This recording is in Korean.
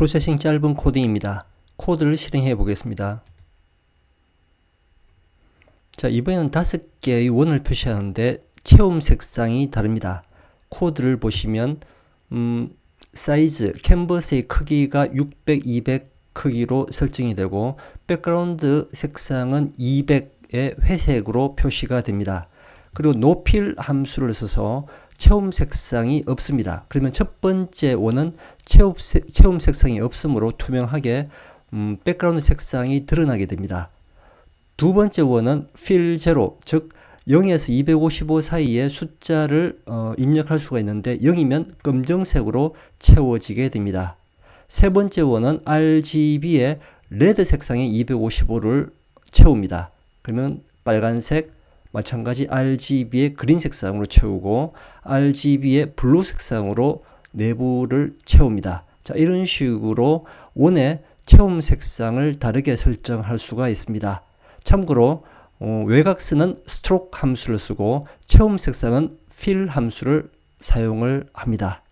프로세싱 짧은 코딩입니다. 코드를 실행해 보겠습니다. 자, 이번에는 다섯 개의 원을 표시하는데 채움 색상이 다릅니다. 코드를 보시면 음, 사이즈, 캔버스의 크기가 600, 200 크기로 설정이 되고 백그라운드 색상은 200의 회색으로 표시가 됩니다. 그리고 노필 함수를 써서 체험 색상이 없습니다. 그러면 첫 번째 원은 체험, 색, 체험 색상이 없으므로 투명하게 음, 백그라운드 색상이 드러나게 됩니다. 두 번째 원은 fill 제로, 즉 0에서 255 사이에 숫자를 어, 입력할 수가 있는데 0이면 검정색으로 채워지게 됩니다. 세 번째 원은 RGB의 레드 색상의 255를 채웁니다. 그러면 빨간색, 마찬가지 RGB의 그린 색상으로 채우고 RGB의 블루 색상으로 내부를 채웁니다. 자, 이런 식으로 원의 채움 색상을 다르게 설정할 수가 있습니다. 참고로 어, 외곽선은 스트로크 함수를 쓰고 채움 색상은 fill 함수를 사용을 합니다.